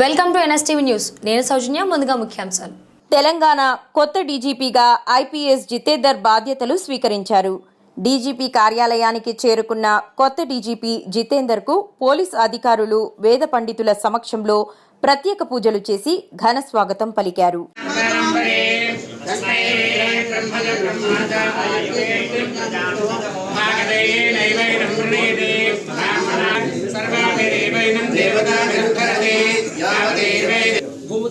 Welcome to NSTV news. నేను సౌజన్య ముందుగా ముఖ్యాంశాలు. తెలంగాణ కొత్త డీజీపీగా ఐపీఎస్ జితేందర్ బాధ్యతలు స్వీకరించారు. డీజీపీ కార్యాలయానికి చేరుకున్న కొత్త డీజీపీ జితేందర్కు పోలీస్ అధికారులు వేద పండితుల సమక్షంలో ప్రత్యేక పూజలు చేసి ఘన స్వాగతం పలికారు.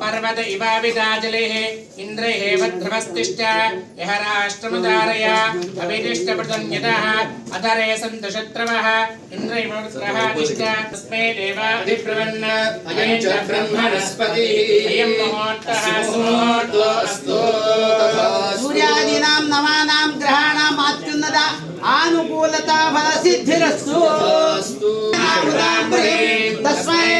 पर्वत इवाविदाजलेः इन्द्रैः वध्रमस्तिष्ठ यः राष्ट्रमुदारय अभिदिष्टपृतन्यतः अधरे सन्तु शत्रवः इन्द्रैमग्रः तिष्ठ तस्मै देवाधिब्रुवन् अयं च ब्रह्मणस्पतिः अयं मुहूर्तः सुमुहूर्तोऽस्तु सूर्यादीनां नवानां ग्रहाणाम् अत्युन्नता आनुकूलता फलसिद्धिरस्तु तस्मै